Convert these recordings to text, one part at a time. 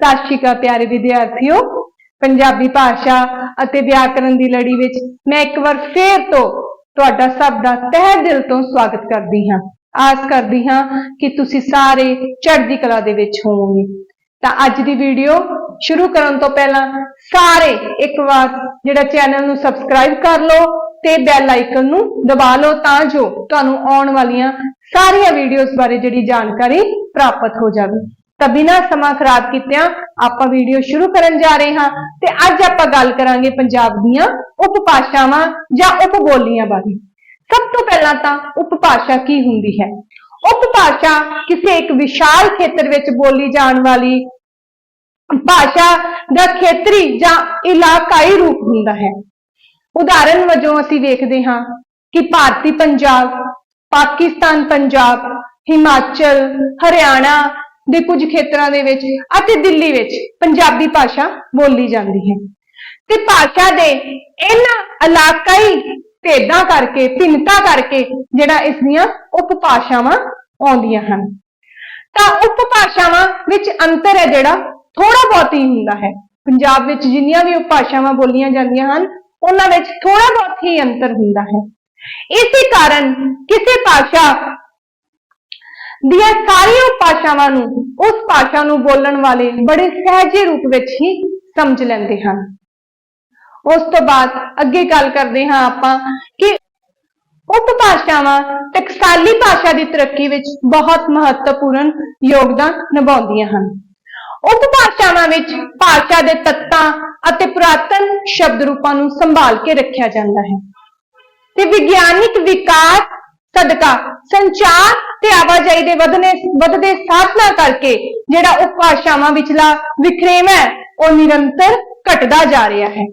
ਸਤਿ ਸ਼੍ਰੀ ਅਕਾਲ ਪਿਆਰੇ ਵਿਦਿਆਰਥੀਓ। ਪੰਜਾਬੀ ਭਾਸ਼ਾ ਅਤੇ ਵਿਆਕਰਣ ਦੀ ਲੜੀ ਵਿੱਚ ਮੈਂ ਇੱਕ ਵਾਰ ਫੇਰ ਤੋਂ ਤੁਹਾਡਾ ਸਭ ਦਾ ਤਹਿ ਦਿਲ ਤੋਂ ਸਵਾਗਤ ਕਰਦੀ ਹਾਂ। ਆਸ ਕਰਦੀ ਹਾਂ ਕਿ ਤੁਸੀਂ ਸਾਰੇ ਚੜ੍ਹਦੀ ਕਲਾ ਦੇ ਵਿੱਚ ਹੋਵੋਗੇ। ਤਾਂ ਅੱਜ ਦੀ ਵੀਡੀਓ ਸ਼ੁਰੂ ਕਰਨ ਤੋਂ ਪਹਿਲਾਂ ਸਾਰੇ ਇੱਕ ਵਾਰ ਜਿਹੜਾ ਚੈਨਲ ਨੂੰ ਸਬਸਕ੍ਰਾਈਬ ਕਰ ਲਓ ਤੇ ਬੈਲ ਆਈਕਨ ਨੂੰ ਦਬਾ ਲਓ ਤਾਂ ਜੋ ਤੁਹਾਨੂੰ ਆਉਣ ਵਾਲੀਆਂ ਸਾਰੀਆਂ ਵੀਡੀਓਜ਼ ਬਾਰੇ ਜਿਹੜੀ ਜਾਣਕਾਰੀ ਪ੍ਰਾਪਤ ਹੋ ਜਾਵੇ। ਤਾਂ ਬਿਨਾਂ ਸਮਾਂ ਖਰਾਬ ਕੀਤਿਆਂ ਆਪਾਂ ਵੀਡੀਓ ਸ਼ੁਰੂ ਕਰਨ ਜਾ ਰਹੇ ਹਾਂ ਤੇ ਅੱਜ ਆਪਾਂ ਗੱਲ ਕਰਾਂਗੇ ਪੰਜਾਬ ਦੀਆਂ ਉਪਭਾਸ਼ਾਵਾਂ ਜਾਂ ਉਪਬੋਲੀਆਂ ਬਾਰੇ। ਸਭ ਤੋਂ ਪਹਿਲਾਂ ਤਾਂ ਉਪਭਾਸ਼ਾ ਕੀ ਹੁੰਦੀ ਹੈ? ਉਪਭਾਸ਼ਾ ਕਿਸੇ ਇੱਕ ਵਿਸ਼ਾਲ ਖੇਤਰ ਵਿੱਚ ਬੋਲੀ ਜਾਣ ਵਾਲੀ ਭਾਸ਼ਾ ਦਾ ਖੇਤਰੀ ਜਾਂ ਇਲਾਕਾਈ ਰੂਪ ਹੁੰਦਾ ਹੈ। ਉਦਾਹਰਨ ਵਜੋਂ ਅਸੀਂ ਵੇਖਦੇ ਹਾਂ ਕਿ ਭਾਰਤੀ ਪੰਜਾਬ, ਪਾਕਿਸਤਾਨ ਪੰਜਾਬ, ਹਿਮਾਚਲ, ਹਰਿਆਣਾ ਦੇ ਕੁਝ ਖੇਤਰਾਂ ਦੇ ਵਿੱਚ ਅਤੇ ਦਿੱਲੀ ਵਿੱਚ ਪੰਜਾਬੀ ਭਾਸ਼ਾ ਬੋਲੀ ਜਾਂਦੀ ਹੈ। ਤੇ ਭਾਸ਼ਾ ਦੇ ਇਹਨਾਂ ਇਲਾਕਾਈ ਭੇਦਾਂ ਕਰਕੇ, ਭਿੰਨਤਾ ਕਰਕੇ ਜਿਹੜਾ ਇਸ ਦੀਆਂ ਉਪਭਾਸ਼ਾਵਾਂ ਆਉਂਦੀਆਂ ਹਨ। ਤਾਂ ਉਪਭਾਸ਼ਾਵਾਂ ਵਿੱਚ ਅੰਤਰ ਹੈ ਜਿਹੜਾ ਥੋੜਾ ਬਹੁਤ ਹੀ ਹੁੰਦਾ ਹੈ। ਪੰਜਾਬ ਵਿੱਚ ਜਿੰਨੀਆਂ ਵੀ ਉਪਭਾਸ਼ਾਵਾਂ ਬੋਲੀਆਂ ਜਾਂਦੀਆਂ ਹਨ, ਉਹਨਾਂ ਵਿੱਚ ਥੋੜਾ ਬਹੁਤ ਹੀ ਅੰਤਰ ਹੁੰਦਾ ਹੈ। ਇਸੇ ਕਾਰਨ ਕਿਸੇ ਭਾਸ਼ਾ ਦੀਆਂ ਸਾਰੀਆਂ ਭਾਸ਼ਾਵਾਂ ਨੂੰ, ਉਸ ਭਾਸ਼ਾ ਨੂੰ ਬੋਲਣ ਵਾਲੇ ਬੜੇ ਸਹਿਜੇ ਰੂਪ ਵਿੱਚ ਹੀ ਸਮਝ ਲੈਂਦੇ ਹਨ। ਉਸ ਤੋਂ ਬਾਅਦ ਅੱਗੇ ਗੱਲ ਕਰਦੇ ਹਾਂ ਆਪਾਂ ਕਿ ਉਪਭਾਸ਼ਾਵਾਂ ਟਕਸਾਲੀ ਭਾਸ਼ਾ ਦੀ ਤਰੱਕੀ ਵਿੱਚ ਬਹੁਤ ਮਹੱਤਵਪੂਰਨ ਯੋਗਦਾਨ ਨਿਭਾਉਂਦੀਆਂ ਹਨ। ਉਪਭਾਸ਼ਾਵਾਂ ਵਿੱਚ ਭਾਸ਼ਾ ਦੇ ਤੱਤਾਂ ਅਤੇ ਪੁਰਾਤਨ ਸ਼ਬਦ ਰੂਪਾਂ ਨੂੰ ਸੰਭਾਲ ਕੇ ਰੱਖਿਆ ਜਾਂਦਾ ਹੈ। ਤੇ ਵਿਗਿਆਨਿਕ ਵਿਕਾਸ, ਸਦਕਾ, ਸੰਚਾਰ ਤੇ ਆਵਾਜਾਈ ਦੇ ਵਧਨੇ, ਵਧਦੇ ਸਾਧਨਾਂ ਕਰਕੇ ਜਿਹੜਾ ਉਪਭਾਸ਼ਾਵਾਂ ਵਿਚਲਾ ਵਿਖਰੇਮ ਹੈ, ਉਹ ਨਿਰੰਤਰ ਘਟਦਾ ਜਾ ਰਿਹਾ ਹੈ।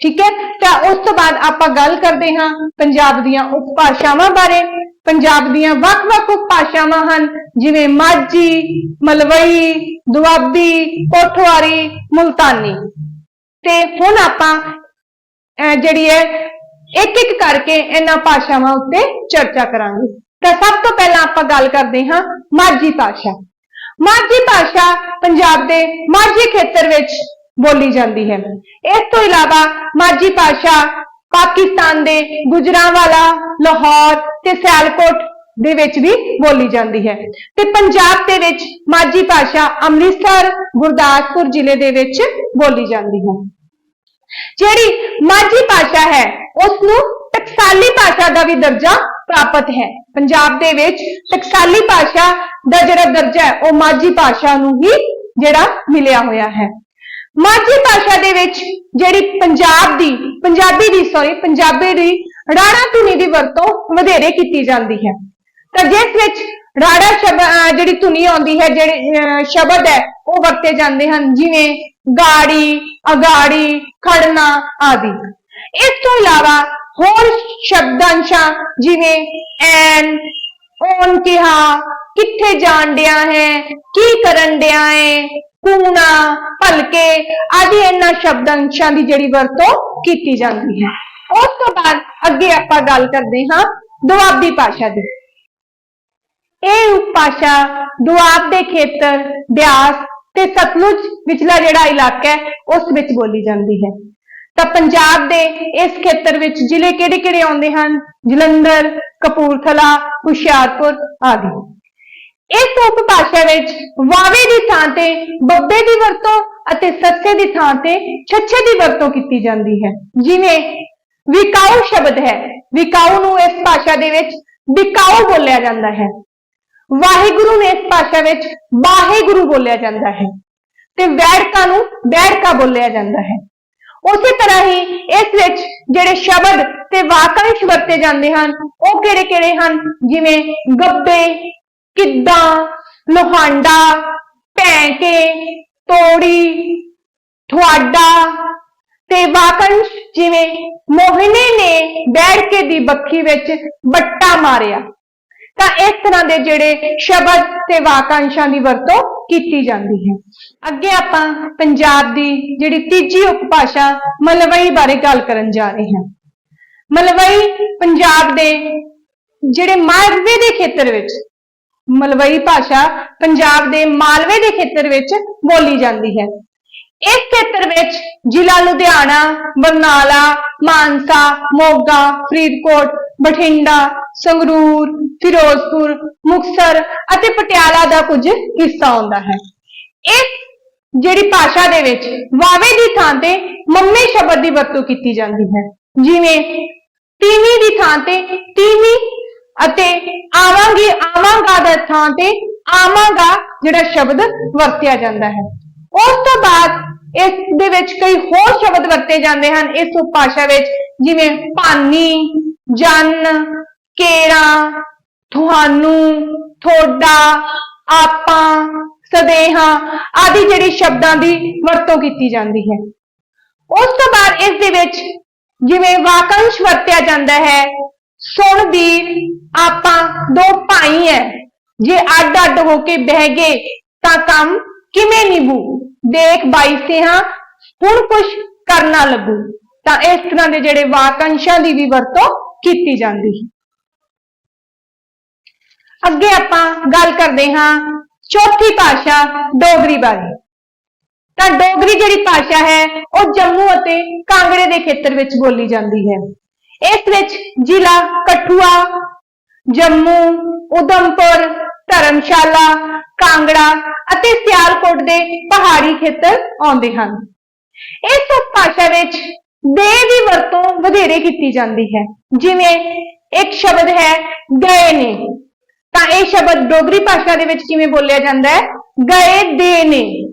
ਠੀਕ ਹੈ? ਤਾਂ ਉਸ ਤੋਂ ਬਾਅਦ ਆਪਾਂ ਗੱਲ ਕਰਦੇ ਹਾਂ ਪੰਜਾਬ ਦੀਆਂ ਉਪਭਾਸ਼ਾਵਾਂ ਬਾਰੇ। ਪੰਜਾਬ ਦੀਆਂ ਵੱਖ-ਵੱਖ ਉਪਭਾਸ਼ਾਵਾਂ ਹਨ, ਜਿਵੇਂ ਮਾਝੀ, ਮਲਵਈ, ਦੁਆਬੀ ਪੋਠਵਾਰੀ ਮੁਲਤਾਨੀ। ਤੇ ਹੁਣ ਆਪਾਂ ਜਿਹੜੀ ਹੈ ਇੱਕ ਇੱਕ ਕਰਕੇ ਇਹਨਾਂ ਭਾਸ਼ਾਵਾਂ ਉੱਤੇ ਚਰਚਾ ਕਰਾਂਗੇ। ਤਾਂ ਸਭ ਤੋਂ ਪਹਿਲਾਂ ਆਪਾਂ ਗੱਲ ਕਰਦੇ ਹਾਂ ਮਾਝੀ ਭਾਸ਼ਾ। ਮਾਝੀ ਭਾਸ਼ਾ ਪੰਜਾਬ ਦੇ ਮਾਝੀ ਖੇਤਰ ਵਿੱਚ ਬੋਲੀ ਜਾਂਦੀ ਹੈ। ਇਸ ਤੋਂ ਇਲਾਵਾ ਮਾਝੀ ਭਾਸ਼ਾ ਪਾਕਿਸਤਾਨ ਦੇ ਗੁਜਰਾਂਵਾਲਾ, ਲਾਹੌਰ ਤੇ ਸਿਆਲਕੋਟ ਦੇ ਵਿੱਚ ਵੀ ਬੋਲੀ ਜਾਂਦੀ ਹੈ। ਤੇ ਪੰਜਾਬ ਦੇ ਵਿੱਚ ਮਾਝੀ ਭਾਸ਼ਾ ਅੰਮ੍ਰਿਤਸਰ, ਗੁਰਦਾਸਪੁਰ ਜ਼ਿਲ੍ਹੇ ਦੇ ਵਿੱਚ ਬੋਲੀ ਜਾਂਦੀ ਹੈ। ਜਿਹੜੀ ਮਾਝੀ ਭਾਸ਼ਾ ਹੈ ਉਸ ਨੂੰ ਟਕਸਾਲੀ ਭਾਸ਼ਾ ਦਾ ਵੀ ਦਰਜਾ ਪ੍ਰਾਪਤ ਹੈ। ਪੰਜਾਬ ਦੇ ਵਿੱਚ ਟਕਸਾਲੀ ਭਾਸ਼ਾ ਦਾ ਜਿਹੜਾ ਦਰਜਾ ਹੈ, ਉਹ ਮਾਝੀ ਭਾਸ਼ਾ ਨੂੰ ਹੀ ਜਿਹੜਾ ਮਿਲਿਆ ਹੋਇਆ ਹੈ। ਮਾਝੀ ਭਾਸ਼ਾ ਦੇ ਵਿੱਚ ਜਿਹੜੀ ਪੰਜਾਬ ਦੀ, ਪੰਜਾਬੀ ਦੀ ਸੌਰੀ ਪੰਜਾਬੀ ਦੀ ਰਾੜਾ ਧੁਨੀ ਦੀ ਵਰਤੋਂ ਵਧੇਰੇ ਕੀਤੀ ਜਾਂਦੀ ਹੈ। ਤਾਂ ਜਿਸ ਵਿੱਚ ਰਾੜਾ ਸ਼ਬਦ ਜਿਹੜੀ ਧੁਨੀ ਆਉਂਦੀ ਹੈ, ਜਿਹੜੇ, ਅਹ, ਸ਼ਬਦ ਹੈ, ਉਹ ਵਰਤੇ ਜਾਂਦੇ ਹਨ, ਜਿਵੇਂ ਗਾੜੀ, ਅਗਾੜੀ, ਖੜਨਾ ਆਦਿ। ਇਸ ਤੋਂ ਇਲਾਵਾ ਹੋਰ ਸ਼ਬਦਾਂਸ਼ਾਂ ਜਿਵੇਂ ਐਨ ਔਨ ਕਿਹਾ, ਕਿੱਥੇ ਜਾਣ ਡਿਆ ਹੈ, ਕੀ ਕਰਨ ਡਿਆ ਹੈ, ਕੂਣਾ, ਭਲਕੇ, ਆਦਿ ਇਹਨਾਂ ਸ਼ਬਦਾਂਸ਼ਾਂ ਦੀ ਜਿਹੜੀ ਵਰਤੋਂ ਕੀਤੀ ਜਾਂਦੀ ਹੈ। ਉਸ ਤੋਂ ਬਾਅਦ ਅੱਗੇ ਆਪਾਂ ਗੱਲ ਕਰਦੇ ਹਾਂ ਦੁਆਬੀ ਭਾਸ਼ਾ ਦੀ। ਇਹ ਉਪਭਾਸ਼ਾ ਦੁਆਬ ਦੇ ਖੇਤਰ, ਬਿਆਸ ਤੇ ਸਤਲੁਜ ਵਿਚਲਾ ਜਿਹੜਾ ਇਲਾਕਾ ਹੈ, ਉਸ ਵਿੱਚ ਬੋਲੀ ਜਾਂਦੀ ਹੈ। ਤਾਂ ਪੰਜਾਬ ਦੇ ਇਸ ਖੇਤਰ ਵਿੱਚ ਜ਼ਿਲ੍ਹੇ ਕਿਹੜੇ-ਕਿਹੜੇ ਆਉਂਦੇ ਹਨ? ਜਲੰਧਰ, ਕਪੂਰਥਲਾ, ਹੁਸ਼ਿਆਰਪੁਰ ਆਦਿ। ਇਸ ਉਪਭਾਸ਼ਾ ਵਿੱਚ ਵਾਵੇ ਦੀ ਥਾਂ ਤੇ, ਬੱਬੇ ਦੀ ਵਰਤੋਂ ਅਤੇ ਸੱਸੇ ਦੀ ਥਾਂ ਤੇ, ਛੱਛੇ ਦੀ ਵਰਤੋਂ ਕੀਤੀ ਜਾਂਦੀ ਹੈ। ਜਿਵੇਂ, ਵਿਕਾਊ ਸ਼ਬਦ ਹੈ। ਵਿਕਾਊ ਨੂੰ ਇਸ ਭਾਸ਼ਾ ਦੇ ਵਿੱਚ ਵਿਕਾਊ ਬੋਲਿਆ ਜਾਂਦਾ ਹੈ। ਵਾਹਿਗੁਰੂ ਨੂੰ ਇਸ ਭਾਸ਼ਾ ਵਿੱਚ ਵਾਹਿਗੁਰੂ ਬੋਲਿਆ ਜਾਂਦਾ ਹੈ। ਤੇ ਵੈੜਕਾ ਨੂੰ ਵੈੜਕਾ ਬੋਲਿਆ ਜਾਂਦਾ ਹੈ। ਉਸੇ ਤਰ੍ਹਾਂ ਹੀ ਇਸ ਵਿੱਚ ਜਿਹੜੇ ਸ਼ਬਦ ਤੇ ਵਾਕੰਸ਼ ਵਰਤੇ ਜਾਂਦੇ ਹਨ, ਉਹ ਕਿਹੜੇ-ਕਿਹੜੇ ਹਨ? ਜਿਵੇਂ ਗੱਬੇ ਕਿੱਦਾਂ, ਲੋਹਾਂਡਾ, ਭੈਂਕੇ, ਤੋੜੀ, ਤੁਹਾਡਾ ਤੇ ਵਾਕੰਸ਼ ਜਿਵੇਂ ਮੋਹਿਨੀ ਨੇ ਬੈਠ ਕੇ ਦੀ ਬੱਖੀ ਵਿੱਚ ਬੱਟਾ ਮਾਰਿਆ। ਤਾਂ ਇਸ ਤਰ੍ਹਾਂ ਦੇ ਜਿਹੜੇ ਸ਼ਬਦ ਤੇ ਵਾਕਾਂਸ਼ਾਂ ਦੀ ਵਰਤੋਂ ਕੀਤੀ ਜਾਂਦੀ ਹੈ। ਅੱਗੇ ਆਪਾਂ ਪੰਜਾਬ ਦੀ ਜਿਹੜੀ ਤੀਜੀ ਉਪਭਾਸ਼ਾ ਮਲਵਈ ਬਾਰੇ ਗੱਲ ਕਰਨ ਜਾ ਰਹੇ ਹਾਂ। ਮਲਵਈ ਪੰਜਾਬ ਦੇ ਜਿਹੜੇ ਮਾਲਵੇ ਦੇ ਖੇਤਰ ਵਿੱਚ ਮਲਵਈ ਭਾਸ਼ਾ ਪੰਜਾਬ ਦੇ ਮਾਲਵੇ ਦੇ ਖੇਤਰ ਵਿੱਚ ਬੋਲੀ ਜਾਂਦੀ ਹੈ। ਇਸ ਖੇਤਰ ਵਿੱਚ ਜ਼ਿਲ੍ਹਾ ਲੁਧਿਆਣਾ, ਬਰਨਾਲਾ, ਮਾਨਸਾ, ਮੋਗਾ, ਫਰੀਦਕੋਟ, ਬਠਿੰਡਾ, ਸੰਗਰੂਰ, ਫਿਰੋਜ਼ਪੁਰ, ਮੁਕਤਸਰ ਅਤੇ ਪਟਿਆਲਾ ਦਾ ਕੁਝ ਹਿੱਸਾ ਆਉਂਦਾ ਹੈ। ਇਸ ਜਿਹੜੀ ਭਾਸ਼ਾ ਦੇ ਵਿੱਚ ਵਾਵੇ ਦੀ ਥਾਂ ਤੇ ਮੰਮੇ ਸ਼ਬਦ ਦੀ ਵਰਤੋਂ ਕੀਤੀ ਜਾਂਦੀ ਹੈ। ਜਿਵੇਂ ਤੀਵੀਂ ਦੀ ਥਾਂ ਤੇ ਤੀਵੀਂ ਅਤੇ ਆਵਾਂਗੀ ਆਵਾਂਗਾ ਦਾ ਥਾਂ ਤੇ ਆਵਾਂਗਾ ਜਿਹੜਾ ਸ਼ਬਦ ਵਰਤਿਆ ਜਾਂਦਾ ਹੈ। ਉਸ ਤੋਂ ਬਾਅਦ ਇਸ ਦੇ ਵਿੱਚ ਕਈ ਹੋਰ ਸ਼ਬਦ ਵਰਤੇ ਜਾਂਦੇ ਹਨ। ਇਸ ਉਪਭਾਸ਼ਾ ਵਿੱਚ ਜਿਵੇਂ ਭਾਨੀ ਜਨ ਕੇਰਾ, ਤੁਹਾਨੂੰ, ਤੁਹਾਡਾ, ਆਪਾਂ, ਸਦੇਹਾ ਆਦਿ ਜਿਹੜੀ ਸ਼ਬਦਾਂ ਦੀ ਵਰਤੋਂ ਕੀਤੀ ਜਾਂਦੀ ਹੈ। ਉਸ ਤੋਂ ਬਾਅਦ ਇਸ ਦੇ ਵਿੱਚ ਜਿਵੇਂ ਵਾਕੰਸ਼ ਵਰਤਿਆ ਜਾਂਦਾ ਹੈ, ਸੁਣ ਵੀਰ ਆਪਾਂ ਦੋ ਭਾਈ ਐ ਜੇ ਅੱਡ ਅੱਡ ਹੋ ਕੇ ਬਹਿ ਗਏ ਤਾਂ ਕੰਮ ਕਿਵੇਂ ਨਿਭੂ? ਦੇਖ ਬਾਈ ਸਿਆਂ ਹੁਣ ਕੁਛ ਕਰਨਾ ਲੱਗੂ। ਤਾਂ ਇਸ ਤਰ੍ਹਾਂ ਦੇ ਜਿਹੜੇ ਵਾਕੰਸ਼ਾਂ ਦੀ ਵੀ ਵਰਤੋਂ ਕੀਤੀ ਜਾਂਦੀ। ਹੈ ਅੱਗੇ ਆਪਾਂ ਗੱਲ ਕਰਦੇ ਹਾਂ ਚੌਥੀ ਭਾਸ਼ਾ ਡੋਗਰੀ ਬਾਰੇ। ਤਾਂ ਡੋਗਰੀ ਜਿਹੜੀ ਭਾਸ਼ਾ ਹੈ, ਉਹ ਜੰਮੂ ਅਤੇ ਕਾਂਗੜੇ ਦੇ ਖੇਤਰ ਵਿੱਚ ਬੋਲੀ ਜਾਂਦੀ ਹੈ। ਇਸ ਵਿੱਚ ਜ਼ਿਲ੍ਹਾ ਕਠੂਆ, ਜੰਮੂ ਉਦਮਪੁਰ ਧਰਮਸ਼ਾਲਾ, ਕਾਂਗੜਾ ਅਤੇ ਸਿਆਲਕੋਟ ਦੇ ਪਹਾੜੀ ਖੇਤਰ ਆਉਂਦੇ ਹਨ। ਇਸ ਉਪਭਾਸ਼ਾ ਵਿੱਚ ਦੇ ਦੀ ਵਰਤੋਂ ਵਧੇਰੇ ਕੀਤੀ ਜਾਂਦੀ ਹੈ। ਜਿਵੇਂ ਇੱਕ ਸ਼ਬਦ ਹੈ ਗਏ ਨੇ। ਤਾਂ ਇਹ ਸ਼ਬਦ ਡੋਗਰੀ ਭਾਸ਼ਾ ਦੇ ਵਿੱਚ ਕਿਵੇਂ ਬੋਲਿਆ ਜਾਂਦਾ ਹੈ? ਗਏ ਦੇ ਨੇ।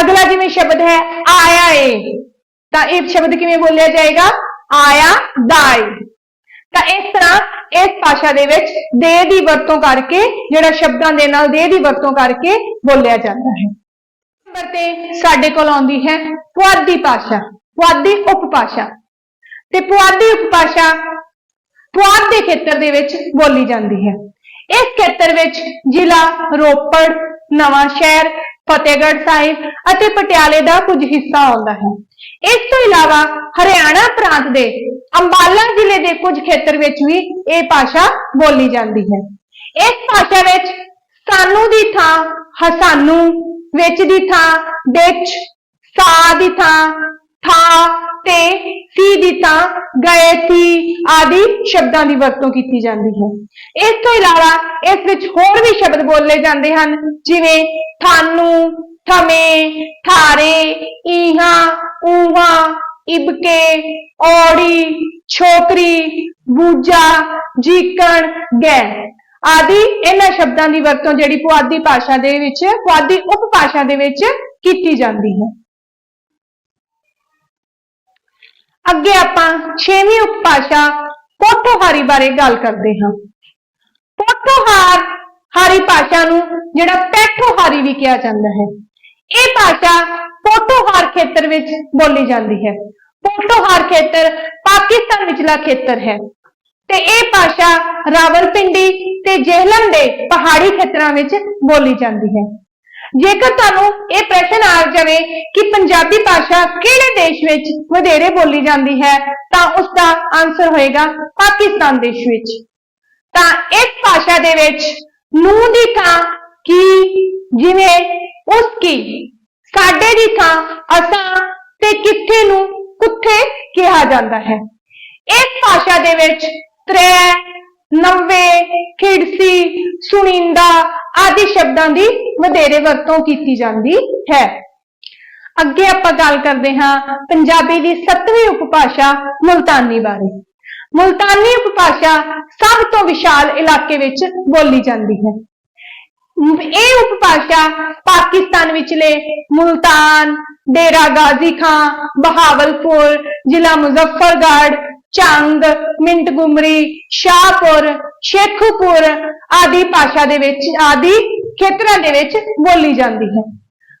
ਅਗਲਾ ਜਿਵੇਂ ਸ਼ਬਦ ਹੈ ਆਇਆ ਏ। ਤਾਂ ਇਹ ਸ਼ਬਦ ਕਿਵੇਂ ਬੋਲਿਆ ਜਾਏਗਾ? ਆਇਆ ਦਾਈ ਤਾਂ ਇਸ ਤਰ੍ਹਾਂ ਇਸ ਭਾਸ਼ਾ ਦੇ ਵਿੱਚ ਦੇ ਦੀ ਵਰਤੋਂ ਕਰਕੇ ਜਿਹੜਾ ਸ਼ਬਦਾਂ ਦੇ ਨਾਲ ਦੇ ਦੀ ਵਰਤੋਂ ਕਰਕੇ ਬੋਲਿਆ ਜਾਂਦਾ ਹੈ। ਨੰਬਰ ਤੇ ਸਾਡੇ ਕੋਲ ਆਉਂਦੀ ਹੈ ਪੁਆਧੀ ਭਾਸ਼ਾ। ਪੁਆਧੀ ਉਪਭਾਸ਼ਾ। ਤੇ ਪੁਆਧੀ ਉਪਭਾਸ਼ਾ ਪੁਆਧ ਦੇ ਖੇਤਰ ਦੇ ਵਿੱਚ ਬੋਲੀ ਜਾਂਦੀ ਹੈ। ਇਸ ਖੇਤਰ ਵਿੱਚ ਜ਼ਿਲ੍ਹਾ ਰੋਪੜ, ਨਵਾਂ ਸ਼ਹਿਰ, ਫਤਿਹਗੜ੍ਹ ਸਾਹਿਬ ਅਤੇ ਪਟਿਆਲੇ ਦਾ ਕੁਝ ਹਿੱਸਾ ਆਉਂਦਾ ਹੈ। ਇਸ ਤੋਂ ਇਲਾਵਾ ਹਰਿਆਣਾ ਪ੍ਰਾਂਤ ਦੇ ਅੰਬਾਲਾ ਜ਼ਿਲ੍ਹੇ ਦੇ ਕੁਝ ਖੇਤਰ ਵਿੱਚ ਵੀ ਇਹ ਭਾਸ਼ਾ ਬੋਲੀ ਜਾਂਦੀ ਹੈ। ਇਸ ਭਾਸ਼ਾ ਵਿੱਚ ਸਾਨੂੰ ਦੀ ਥਾਂ, ਹਸਾਨੂ ਵਿੱਚ ਦੀ ਥਾਂ, ਵਿੱਚ, ਸਾ ਦੀ ਥਾਂ ਥਾ ਤੇ ਸੀ ਦੀ ਗਏ ਸੀ ਆਦਿ ਸ਼ਬਦਾਂ ਦੀ ਵਰਤੋਂ ਕੀਤੀ ਜਾਂਦੀ ਹੈ। ਇਸ ਤੋਂ ਇਲਾਵਾ ਇਸ ਵਿੱਚ ਹੋਰ ਵੀ ਸ਼ਬਦ ਬੋਲੇ ਜਾਂਦੇ ਹਨ, ਜਿਵੇਂ ਥਾਨੂੰ, ਥਮੇ, ਥਾਰੇ, ਈਹਾ, ਊਹਾ, ਇਬਕੇ, ਔੜੀ, ਛੋਕਰੀ ਬੂਜਾ ਜੀਕਣ ਗੈ ਆਦਿ ਇਹਨਾਂ ਸ਼ਬਦਾਂ ਦੀ ਵਰਤੋਂ ਜਿਹੜੀ ਪੁਆਧੀ ਭਾਸ਼ਾ ਦੇ ਵਿੱਚ, ਪੁਆਧੀ ਉਪਭਾਸ਼ਾ ਦੇ ਵਿੱਚ ਕੀਤੀ ਜਾਂਦੀ ਹੈ। ਅੱਗੇ ਆਪਾਂ ਛੇਵੀਂ ਉਪਭਾਸ਼ਾ ਪੋਠੋਹਾਰੀ ਬਾਰੇ ਗੱਲ ਕਰਦੇ ਹਾਂ। ਪੋਠੋਹਾਰ ਹਾਰੀ ਭਾਸ਼ਾ ਨੂੰ ਜਿਹੜਾ ਪੈਠੋਹਾਰੀ ਵੀ ਕਿਹਾ ਜਾਂਦਾ ਹੈ। ਇਹ ਭਾਸ਼ਾ ਪੋਠੋਹਾਰ ਖੇਤਰ ਵਿੱਚ ਬੋਲੀ ਜਾਂਦੀ ਹੈ। ਪੋਠੋਹਾਰ ਖੇਤਰ ਪਾਕਿਸਤਾਨ ਵਿਚਲਾ ਖੇਤਰ ਹੈ। ਤੇ ਇਹ ਭਾਸ਼ਾ ਰਾਵਲਪਿੰਡੀ ਤੇ ਜੇਹਲਮ ਦੇ ਪਹਾੜੀ ਖੇਤਰਾਂ ਵਿੱਚ ਬੋਲੀ ਜਾਂਦੀ ਹੈ। ਜੇਕਰ ਤੁਹਾਨੂੰ ਇਹ ਪ੍ਰਸ਼ਨ ਆ ਜਾਵੇ ਕਿ ਪੰਜਾਬੀ ਭਾਸ਼ਾ ਕਿਹੜੇ ਦੇਸ਼ ਵਿੱਚ ਵਧੇਰੇ ਬੋਲੀ ਜਾਂਦੀ ਹੈ, ਤਾਂ ਉਸ ਦਾ ਆਨਸਰ ਹੋਏਗਾ ਪਾਕਿਸਤਾਨ ਦੇਸ਼ ਵਿੱਚ। ਤਾਂ ਇਸ ਭਾਸ਼ਾ ਦੇ ਵਿੱਚ ਨੂੰ ਦੀ ਥਾਂ ਕੀ, ਜਿਵੇਂ ਉਸ ਕੀ? ਸਾਡੇ ਦੀ ਥਾਂ ਅਸਾਂ ਤੇ ਕਿੱਥੇ ਨੂੰ ਕੁੱਥੇ ਕਿਹਾ ਜਾਂਦਾ ਹੈ। ਇਸ ਭਾਸ਼ਾ ਦੇ ਵਿੱਚ ਤ੍ਰੈ ਨੰਵੇ ਖਿੜਸੀ ਸੁਣਿੰਦਾ ਆਦਿ ਸ਼ਬਦਾਂ ਦੀ ਵਧੇਰੇ ਵਰਤੋਂ ਕੀਤੀ ਜਾਂਦੀ ਹੈ। ਅੱਗੇ ਆਪਾਂ ਗੱਲ ਕਰਦੇ ਹਾਂ ਪੰਜਾਬੀ ਦੀ 7ਵੀਂ ਉਪਭਾਸ਼ਾ ਮੁਲਤਾਨੀ ਬਾਰੇ। ਮੁਲਤਾਨੀ ਉਪਭਾਸ਼ਾ ਸਭ ਤੋਂ ਵਿਸ਼ਾਲ ਇਲਾਕੇ ਵਿੱਚ ਬੋਲੀ ਜਾਂਦੀ ਹੈ। ਇਹ ਉਪਭਾਸ਼ਾ ਪਾਕਿਸਤਾਨ ਵਿਚਲੇ ਮੁਲਤਾਨ ਡੇਰਾ ਗਾਜ਼ੀ ਖਾਂ, ਬਹਾਵਲਪੁਰ, ਜ਼ਿਲ੍ਹਾ ਮੁਜ਼ੱਫਰਗੜ੍ਹ ਚੰਗ ਮਿੰਟਗੁਮਰੀ ਸ਼ਾਹਪੁਰ, ਸ਼ੇਖੂਪੁਰ ਆਦਿ ਭਾਸ਼ਾ ਦੇ ਵਿੱਚ, ਆਦਿ ਖੇਤਰਾਂ ਦੇ ਵਿੱਚ ਬੋਲੀ ਜਾਂਦੀ ਹੈ।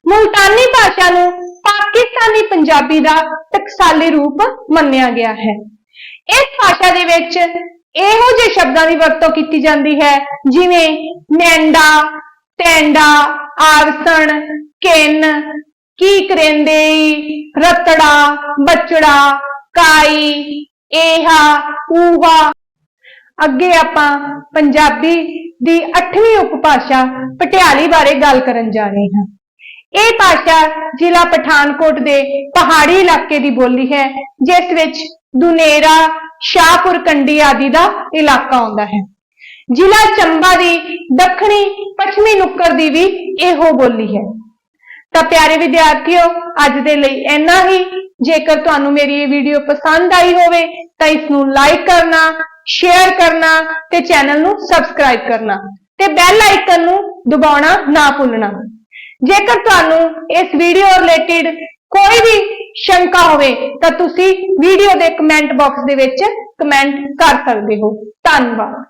ਮੁਲਤਾਨੀ ਭਾਸ਼ਾ ਨੂੰ ਪਾਕਿਸਤਾਨੀ ਪੰਜਾਬੀ ਦਾ ਟਕਸਾਲੀ ਰੂਪ ਮੰਨਿਆ ਗਿਆ ਹੈ। ਇਸ ਭਾਸ਼ਾ ਦੇ ਵਿੱਚ ਇਹੋ ਜਿਹੇ ਸ਼ਬਦਾਂ ਦੀ ਵਰਤੋਂ ਕੀਤੀ ਜਾਂਦੀ ਹੈ, ਜਿਵੇਂ ਮੈਂਡਾ ਟੈਂਡਾ ਆਰਸਣ ਕਿੰਨ ਕੀ ਕਰੇਂਦੇ ਰਤੜਾ, ਬਚੜਾ, ਕਾਈ ਏਹਾ ਊਹਾ ਅੱਗੇ ਆਪਾਂ ਪੰਜਾਬੀ ਦੀ 8ਵੀਂ ਉਪਭਾਸ਼ਾ ਪਟਿਆਲੀ ਬਾਰੇ ਗੱਲ ਕਰਨ ਜਾ ਰਹੇ ਹਾਂ। ਇਹ ਭਾਸ਼ਾ ਜ਼ਿਲ੍ਹਾ ਪਠਾਨਕੋਟ ਦੇ ਪਹਾੜੀ ਇਲਾਕੇ ਦੀ ਬੋਲੀ ਹੈ, ਜਿਸ ਵਿੱਚ ਦੁਨੇਰਾ, ਸ਼ਾਹਪੁਰ, ਕੰਡੀ ਆਦਿ ਦਾ ਇਲਾਕਾ ਆਉਂਦਾ ਹੈ। ਜ਼ਿਲ੍ਹਾ ਚੰਬਾ ਦੀ ਦੱਖਣੀ, ਪੱਛਮੀ ਨੁੱਕਰ ਦੀ ਵੀ ਇਹੋ ਬੋਲੀ ਹੈ। ਤਾਂ ਪਿਆਰੇ ਵਿਦਿਆਰਥੀਓ, ਅੱਜ ਦੇ ਲਈ ਇੰਨਾ ਹੀ। ਜੇਕਰ ਤੁਹਾਨੂੰ ਮੇਰੀ ਇਹ ਵੀਡੀਓ ਪਸੰਦ ਆਈ ਹੋਵੇ, ਤਾਂ ਇਸ ਨੂੰ ਲਾਈਕ ਕਰਨਾ ਸ਼ੇਅਰ ਕਰਨਾ ਤੇ ਚੈਨਲ ਨੂੰ ਸਬਸਕ੍ਰਾਈਬ ਕਰਨਾ ਤੇ ਬੈਲ ਆਈਕਨ ਨੂੰ ਦਬਾਉਣਾ ਨਾ ਭੁੱਲਣਾ। ਜੇਕਰ ਤੁਹਾਨੂੰ ਇਸ ਵੀਡੀਓ ਰਿਲੇਟਡ ਕੋਈ ਵੀ ਸ਼ੰਕਾ ਹੋਵੇ, ਤਾਂ ਤੁਸੀਂ ਵੀਡੀਓ ਦੇ ਕਮੈਂਟ ਬਾਕਸ ਦੇ ਵਿੱਚ ਕਮੈਂਟ ਕਰ ਸਕਦੇ ਹੋ। ਧੰਨਵਾਦ।